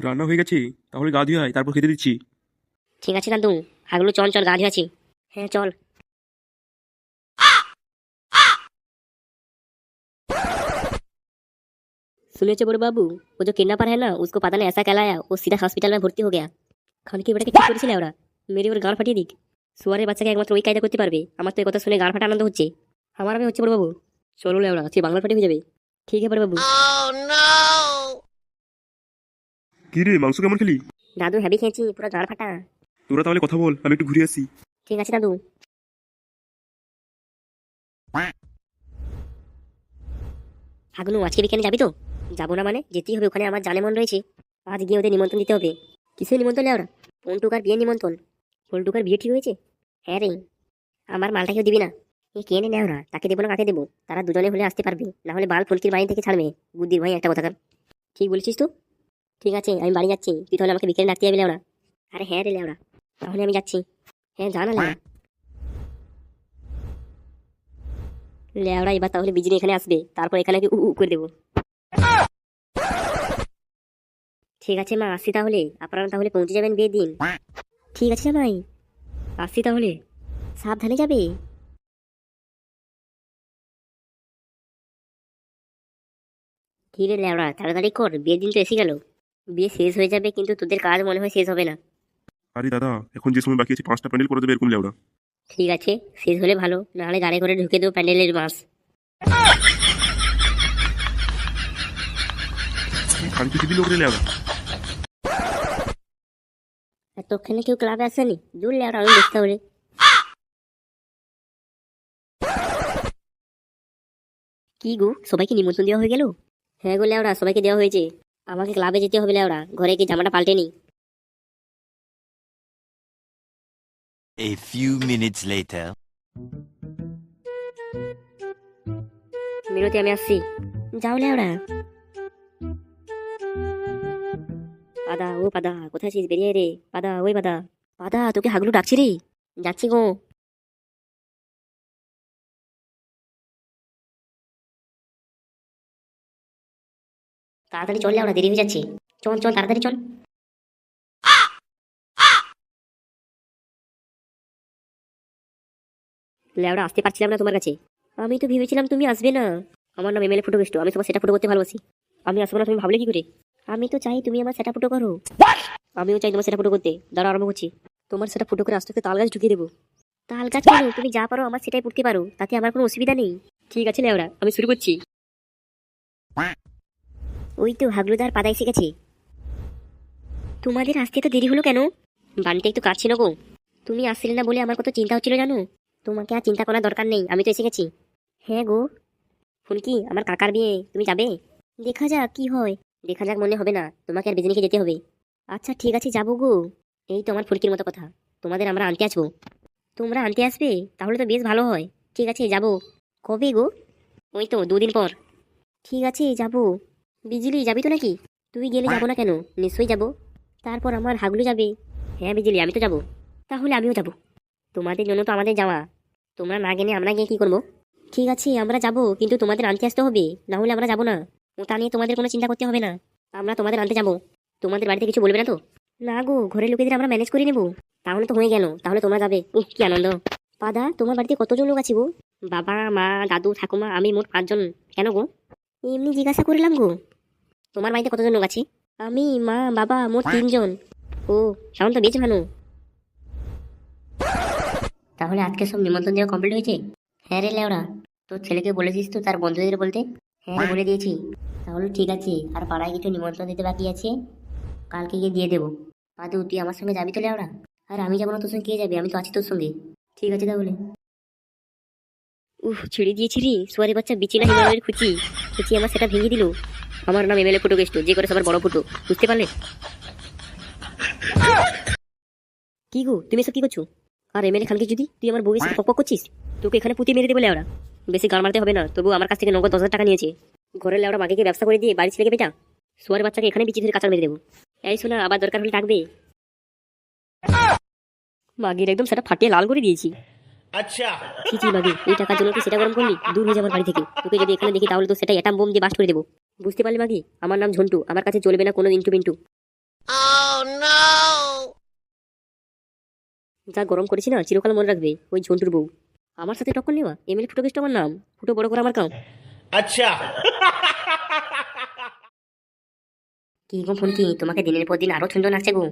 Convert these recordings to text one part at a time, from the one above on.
রান্না হয়ে গেছে তাহলে গা ধুয়ে আয় তারপর খেতে দিচ্ছি ঠিক আছে দাদু হাগলু চল চল গা ধুয়ে আছি হ্যাঁ চল सुने बड़े बाबू वो जो किडनैपर है ना उसको पता नहीं ऐसा कहलाया वो सीधा हॉस्पिटल में भर्ती हो गया খান কি বেটাকে ঠিক করেছিলে ওরা মেরে ওর গান ফাটিয়ে দিক সুয়ারের বাচ্চাকে একমাত্র ওই কায়দা করতে পারবে আমার তো এই কথা শুনে গান ফাটা আনন্দ হচ্ছে আমার আমি হচ্ছে বড় বাবু চলো লেওড়া সে বাংলা ফাটি হয়ে যাবে ঠিক আছে বড় বাবু কি রে মাংস কেমন খেলি? দাদু হ্যাভি খেয়েছি পুরো গান ফাটা। তোরা তাহলে কথা বল আমি একটু ঘুরে আসি। ঠিক আছে দাদু। হাগনু আজকে বিকেলে যাবি তো? যাব না মানে যেতেই হবে ওখানে আমার জানে মন রয়েছে। আজ গিয়ে ওদের নিমন্ত্রণ দিতে হবে। কিসের নিমন্ত্রণ লেওরা পন্টুকার বিয়ে নিমন্ত্রণ। পন্টুকার বিয়ে ঠিক হয়েছে? হ্যাঁ রে। আমার মালটা কেউ দিবি না। এ কে নে নেওরা? তাকে দেবো না কাকে দেবো? তারা দুজনে হলে আসতে পারবে। না হলে বাল ফুলকির বাড়ি থেকে ছাড়বে। বুদ্ধির ভাই একটা কথাকার। ঠিক বলেছিস তো? ঠিক আছে, আমি বাড়ি যাচ্ছি। তুই তাহলে আমাকে বিকেলে ডাকতে যাবি লেওরা আরে হ্যাঁ রে লেওরা তাহলে আমি যাচ্ছি। হ্যাঁ জানা লেওরা লেওড়া। এবার তাহলে বিজলি এখানে আসবে। তারপর এখানে উ উ করে দেবো। ঠিক আছে মা, আসছি তাহলে। আপনারা তাহলে পৌঁছে যাবেন বিয়ের দিন। ঠিক আছে ভাই। আসছি তাহলে। সাবধানে যাবে। কি রে লেওড়া, তাড়াতাড়ি কর, বিয়ের দিন তো এসে গেল। বিয়ে শেষ হয়ে যাবে কিন্তু তোদের কাজ মনে হয় শেষ হবে না। আরে দাদা এখন যে সময় বাকি আছে পাঁচটা প্যান্ডেল করে দেবে এরকম লেওড়া ঠিক আছে শেষ হলে ভালো নাহলে গাড়ি করে ঢুকে দেবো প্যান্ডেলের মাস খান দিবি লোক রে লেওড়া এতক্ষণে কেউ ক্লাবে আসেনি? দূর লেওড়া আমি দেখতে হবে কি গো সবাইকে নিমন্ত্রণ দেওয়া হয়ে গেল? হ্যাঁ গো লেওড়া সবাইকে দেওয়া হয়েছে। আমাকে ক্লাবে যেতে হবে ওরা ঘরে কি জামাটা পাল্টে নি A few minutes later. মিনতি আমি আসছি। যাও লেওড়া পাদা ও পাদা কোথায় আছিস? বেরিয়ে রে। পাদা ওই পাদা। পাদা তোকে হাগলু ডাকছি রে। যাচ্ছি গো। তাড়াতাড়ি চল লেওড়া দেরি হয়ে যাচ্ছে। চল চল, তাড়াতাড়ি চল। লেওড়া, আসতে পারছিলাম না তোমার কাছে। আমি তো ভেবেছিলাম তুমি আসবে না। আমার নাম এমএলএ ফটো বেস্ট আমি তোমার সেটা ফটো করতে ভালোবাসি। আমি আসব না, তুমি ভাবলে কি করে? আমি তো চাই তুমি আমার সেটা ফটো করো। আমিও চাই তোমার সেটা ফটো করতে। দাঁড়া আরম্ভ করছি। তোমার সেটা ফটো করে আস্তে তাল গাছ ঢুকিয়ে দেবো। তাল গাছ কেন? তুমি যা পারো আমার সেটাই পড়তে পারো। তাতে আমার কোনো অসুবিধা নেই। ঠিক আছে লেওরা আমি শুরু করছি। ওই তো হাগলুদার পাদাই শিখেছি তোমাদের আসতে তো দেরি হলো কেন? বাড়িতে একটু কাটছিল গো। তুমি আসছিলে না বলে আমার কত চিন্তা হচ্ছিল জানো? তোমাকে আর চিন্তা করার দরকার নেই, আমি তো এসে গেছি। হ্যাঁ গো। ফুলকি, আমার কাকার বিয়ে, তুমি যাবে? দেখা যাক, কি হয়। দেখা যাক মনে হবে না, তোমাকে আর বিজনিকে যেতে হবে। আচ্ছা ঠিক আছে, যাব গো। এই তো আমার ফুলকির মতো কথা। তোমাদের আমরা আনতে আসব। তোমরা আনতে আসবে? তাহলে তো বেশ ভালো হয়। ঠিক আছে, যাব। কবে গো? ওই তো দুদিন পর। ঠিক আছে, যাব। বিজলি যাবি তো নাকি? তুই গেলে যাব না কেন? নিশ্চয়ই যাব। তারপর আমার হাগলু যাবে। হ্যাঁ বিজলি আমি তো যাব। তাহলে আমিও যাব। তোমাদের জন্য তো আমাদের যাওয়া। তোমরা না গেলে আমরা গিয়ে কি করব? ঠিক আছে আমরা যাব কিন্তু তোমাদের আনতে আসতে হবে। না হলে আমরা যাব না। ওটা নিয়ে তোমাদের কোনো চিন্তা করতে হবে না। আমরা তোমাদের আনতে যাব। তোমাদের বাড়িতে কিছু বলবে না তো? না গো ঘরের লোকেদের আমরা ম্যানেজ করে নেব। তাহলে তো হয়ে গেল তাহলে তোমরা যাবে। উহ কি আনন্দ। পাদা তোমার বাড়িতে কতজন লোক আছে গো? বাবা মা দাদু ঠাকুমা আমি মোট পাঁচজন। কেন গো? এমনি জিজ্ঞাসা করলাম গো। তোমার বাড়িতে কতজন লোক আছে? আমি মা বাবা মোট তিনজন। ও সাউন্ড তো বেশ ভালো তাহলে আজকে সব নিমন্ত্রণ দেওয়া কমপ্লিট হয়েছে? হ্যাঁ রে লেওরা তোর ছেলেকে বলেছিস তো তার বন্ধুদের বলতে? হ্যাঁ বলে দিয়েছি। তাহলে ঠিক আছে আর পাড়ায় কিছু নিমন্ত্রণ দিতে বাকি আছে? কালকে গিয়ে দিয়ে দেবো। পাদু তুই আমার সঙ্গে যাবি তো লেওরা আর আমি যাব না তোর সঙ্গে কে যাবি? আমি তো আছি তোর সঙ্গে। ঠিক আছে তাহলে। উহ ছেড়ে দিয়েছি রে। সোয়ারি বাচ্চা বিচিনা হিমালয়ের খুচি খুচি আমার সেটা ভেঙে দিল? আমার নাম এমএলএ ফটো গেস্ট যে করে সবার বড় ফটো বুঝতে পারলে? কি গো, তুমি সব কি করছ? আর এমএলএ খানকে যদি তুই আমার বউয়ের সাথে পক করছিস, তোকে এখানে পুঁতে মেরে দেবে লেওড়া বেশি গান মারতে হবে না, তবু আমার কাছ থেকে নগদ দশ টাকা নিয়েছে। ঘরের লেওড়া মাকে ব্যবসা করে দিয়ে বাড়ি ছেলেকে বেটা সোয়ার বাচ্চাকে এখানে বিচি ধরে কাঁচা মেরে দেবো। এই শোনা, আবার দরকার হলে ডাকবে। মাগির একদম সেটা ফাটিয়ে লাল করে দিয়েছি। আচ্ছা। কি ভাবি এই টাকার জন্য সেটা গরম করলি? দূর হয়ে যাবার বাড়ি থেকে। তোকে যদি এখানে দেখি তাহলে তো সেটা এটা বোম দিয়ে করে দেবো। বুঝতে পারলি মাগি আমার নাম ঝন্টু আমার কাছে চলবে না কোনো ইন্টু oh, যা গরম করেছি না চিরকাল মনে রাখবে ওই ঝন্টুর বউ। আমার সাথে টক্কর নেওয়া? এমএল ফুটো কেষ্ট আমার নাম? ফুটো বড় করে আমার কাম? আচ্ছা। কি গো ফোন কি তোমাকে দিনের পর দিন আরও সুন্দর লাগছে গো।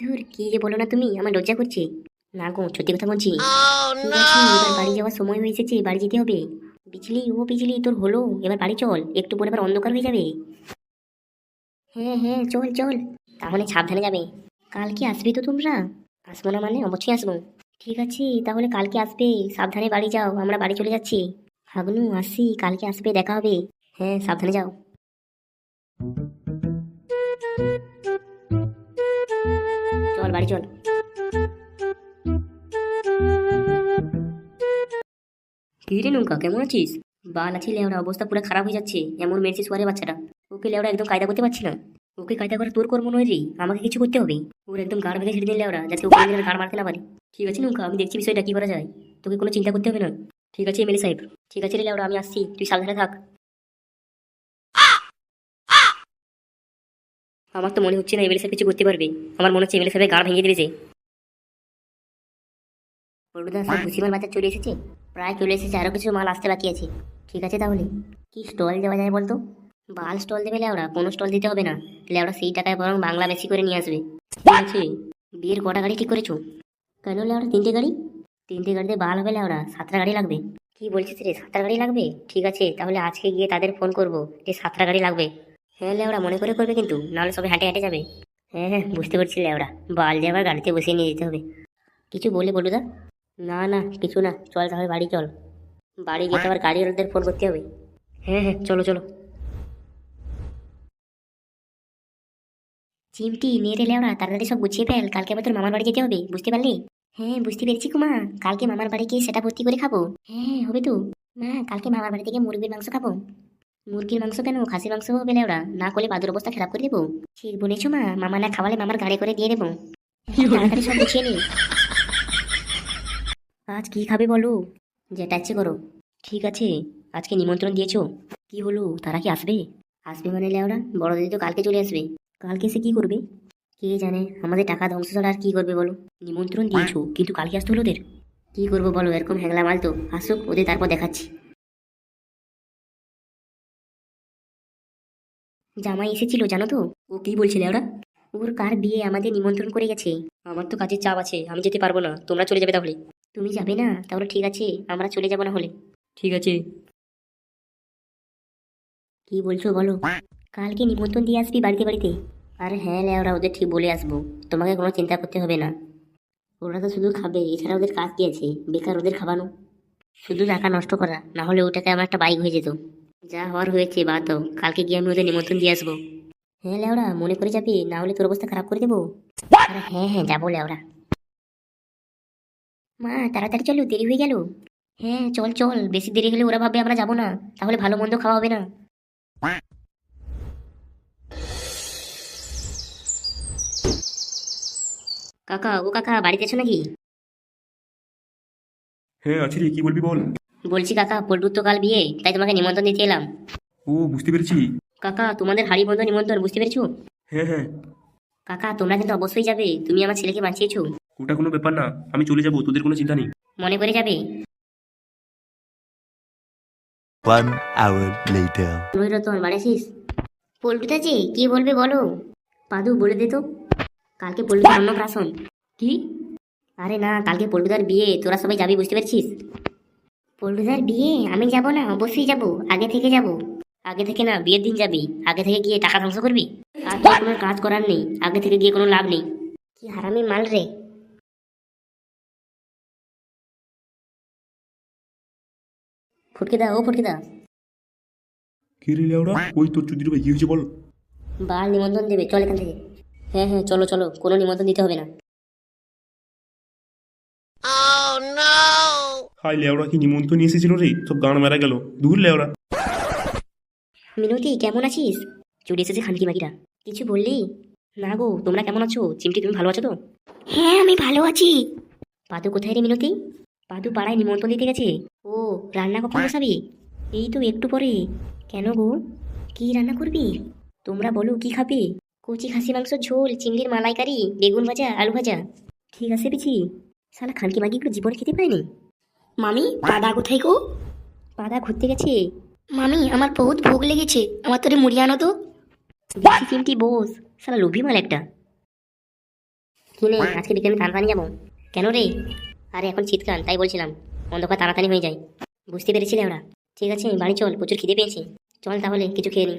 ধুর কি যে বলো না তুমি আমার লজ্জা করছে। না গো সত্যি কথা বলছি। এবার বাড়ি যাওয়ার সময় হয়ে এসেছে বাড়ি যেতে হবে। বিজলি ও বিজলি তোর হলো। এবার বাড়ি চল একটু পরে আবার অন্ধকার হয়ে যাবে। হ্যাঁ হ্যাঁ চল চল। তাহলে সাবধানে যাবে। কালকে আসবে তো তোমরা? আসব না মানে? অবশ্যই আসব। ঠিক আছে তাহলে কালকে আসবে। সাবধানে বাড়ি যাও আমরা বাড়ি চলে যাচ্ছি। হাগনু আসি কালকে আসবে দেখা হবে। হ্যাঁ সাবধানে যাও। চল বাড়ি চল। কি রে নৌকা কেমন আছিস? বাল আছি লেওড়া, অবস্থা পুরো খারাপ হয়ে যাচ্ছে। এমন মেরেছে সোয়ারে বাচ্চাটা। ওকে লেওড়া একদম কায়দা করতে পারছি না। ওকে কায়দা করে তোর কর্ম নয় রে, আমাকে কিছু করতে হবে। ওর একদম গাড় ভেঙে ছেড়ে দিন লেওড়া, যাতে ওকে গাড় মারতে না পারে। ঠিক আছে নৌকা আমি দেখছি বিষয়টা, কি করা যায়। তোকে কোনো চিন্তা করতে হবে না। ঠিক আছে এমএলএ সাহেব। ঠিক আছে রে লেওড়া, আমি আসছি। তুই সাবধানে থাক। আমার তো মনে হচ্ছে না এমএলএ সাহেব কিছু করতে পারবে। আমার মনে হচ্ছে এমএলএ সাহেবের গাড় ভেঙে দিয়েছে বড়দা, সব ভুসিমাল বাজার চলে এসেছে? প্রায় চলে এসেছে আরও কিছু মাল আসতে বাকি আছে। ঠিক আছে তাহলে? কি স্টল দেওয়া যায় বলতো? বাল স্টল দেবে লেওড়া, কোনো স্টল দিতে হবে না। লেওড়া সেই টাকায় বরং বাংলা বেশি করে নিয়ে আসবে। আছে? বিয়ের কটা গাড়ি ঠিক করেছ? কেন লেওড়া, তিনটে গাড়ি? তিনটে গাড়িতে বাল হবে লেওড়া, সাতটা গাড়ি লাগবে। কি বলছিস রে, সাতটা গাড়ি লাগবে? ঠিক আছে, তাহলে আজকে গিয়ে তাদের ফোন করব যে সাতটা গাড়ি লাগবে। হ্যাঁ লেওড়া, মনে করে করবে কিন্তু, নাহলে সবাই হাঁটে হাঁটে যাবে। হ্যাঁ হ্যাঁ বুঝতে পারছি লেওড়া। বাল দিয়ে আবার গাড়িতে বসিয়ে নিয়ে যেতে হবে। কিছু বলে বলুদা। না না কিছু না। চল তাহলে বাড়ি চল। বাড়ি গিয়ে আবার গাড়িওয়ালাদের ফোন করতে হবে। হ্যাঁ হ্যাঁ চলো চলো। চিমটি মেরে লেওড়া তাড়াতাড়ি সব গুছিয়ে ফেল। কালকে আবার তোর মামার বাড়ি যেতে হবে বুঝতে পারলি? হ্যাঁ বুঝতে পেরেছি কুমা। কালকে মামার বাড়ি গিয়ে সেটা ভর্তি করে খাব। হ্যাঁ হবে তো। না কালকে মামার বাড়ি থেকে মুরগির মাংস খাব। মুরগির মাংস কেন? খাসির মাংস হবে লেওড়া। না করলে বাদুর অবস্থা খারাপ করে দেবো। ঠিক বলেছ মা মামা না খাওয়ালে মামার গাড়ি করে দিয়ে দেবো। তাড়াতাড়ি সব গুছিয়ে নি। আজ কি খাবে বলো? যেটা ইচ্ছে করো। ঠিক আছে, আজকে নিমন্ত্রণ দিয়েছ। কি হলো, তারা কি আসবে? আসবে মানে লেওরা বড় দিদি তো কালকে চলে আসবে। কালকে এসে কি করবে? কে জানে, আমাদের টাকা ধ্বংস ছাড়া আর কি করবে বলো? নিমন্ত্রণ দিয়েছ, কিন্তু কালকে আসতে হলো ওদের। কি করব বলো, এরকম হ্যাংলা মাল তো। আসুক, ওদের তারপর দেখাচ্ছি। জামাই এসেছিল, জানো তো? ও কি বলছিলে ওরা ওর কার বিয়ে আমাদের নিমন্ত্রণ করে গেছে। আমার তো কাজের চাপ আছে, আমি যেতে পারব না। তোমরা চলে যাবে তাহলে। তুমি যাবে না? তাহলে ঠিক আছে আমরা চলে যাব না হলে। ঠিক আছে। কি বলছো বলো? কালকে নিমন্ত্রণ দিয়ে আসবি বাড়িতে বাড়িতে? আর হ্যাঁ ওরা ওদের ঠিক বলে আসব। তোমাকে কোনো চিন্তা করতে হবে না। ওরা তো শুধু খাবে এছাড়া ওদের কাজ কি আছে? বেকার ওদের খাবানো। শুধু টাকা নষ্ট করা না হলে ওটাকে আমার একটা বাইক হয়ে যেত। যা হওয়ার হয়েছে বা তো কালকে গিয়ে আমি ওদের নিমন্ত্রণ দিয়ে আসব। হ্যাঁ ল্যাওরা মনে করে যাবি না হলে তোর অবস্থা খারাপ করে দেবো? হ্যাঁ হ্যাঁ যাব ল্যাওরা মা তাড়াতাড়ি চলো দেরি হয়ে গেল। হ্যাঁ চল চল বেশি দেরি হলে ওরা ভাববে আমরা যাব না তাহলে ভালো মন্দ খাওয়া হবে না। কাকা ও কাকা বাড়িতে আছো নাকি? হ্যাঁ আছি রে কি বলবি বল? বলছি কাকা পল্টুর তো কাল বিয়ে তাই তোমাকে নিমন্ত্রণ দিতে এলাম। ও বুঝতে পেরেছি। কাকা তোমাদের হাড়ি বন্ধ নিমন্ত্রণ বুঝতে পেরেছ? হ্যাঁ হ্যাঁ। কাকা তোমরা কিন্তু অবশ্যই যাবে তুমি আমার ছেলেকে বাঁচিয়েছো। ওটা কোনো ব্যাপার না আমি চলে যাব তোদের কোনো চিন্তা নেই। মনে করে যাবে? One hour later. রতন কি বলবে বলো? পাদু বলে দে তো। কালকে পল্টুদার অন্নপ্রাশন কি? আরে না কালকে পল্টুদার বিয়ে তোরা সবাই যাবি বুঝতে পারছিস? পল্টুদার বিয়ে আমি যাব না অবশ্যই যাব আগে থেকে যাব। আগে থেকে না বিয়ের দিন যাবি আগে থেকে গিয়ে টাকা ধ্বংস করবি। আর তোর কোনো কাজ করার নেই আগে থেকে গিয়ে কোনো লাভ নেই। কি হারামি মাল রে? ফুটকে দা ও ফুটকে দা। কে রে লেওরা ওই তোর চুদির ভাই কি হয়েছে বল? বাল নিমন্ত্রণ দেবে চল এখান থেকে। হ্যাঁ হ্যাঁ চলো চলো কোনো নিমন্ত্রণ দিতে হবে না। হাই লেওরা কি নিমন্ত্রণ নিয়ে এসেছিল রে? সব গান মেরা গেল। দূর লেওরা মিনতি কেমন আছিস? চলে এসেছে খানকি মাকিরা কিছু বললি? না গো তোমরা কেমন আছো? চিমটি তুমি ভালো আছো তো? হ্যাঁ আমি ভালো আছি। পাদু কোথায় রে মিনতি? পাদু পাড়ায় নিমন্ত্রণ দিতে গেছে। ও, রান্না কখন বসাবি? এই তো একটু পরে। কেন গো? কি রান্না করবি? তোমরা বলো, কি খাবে? কচি খাসি মাংস, ঝোল, চিংড়ির মালাইকারি, বেগুন ভাজা, আলু ভাজা। ঠিক আছে পিছি। শালা খানকি মাগিগুলো জীবনে খেতে পায়নি মামি, পাদা কোথায় গো? পাদা ঘুরতে গেছে। মামি, আমার বহুত ভোগ লেগেছে। আমার তোরে মুড়ি আনো তো। বেশি চিমটি বস। শালা লোভি মাল একটা। কি নে আজকে বিকেলে তাড়াতাড়ি যাব। কেন রে? আরে এখন শীতকাল, তাই বলছিলাম। অন্ধকার তাড়াতাড়ি হয়ে যায়। বুঝতে পেরেছিলে ওরা? ঠিক আছে, বাড়ি চল, প্রচুর খিদে পেয়েছি। চল তাহলে, কিছু খেয়ে নি।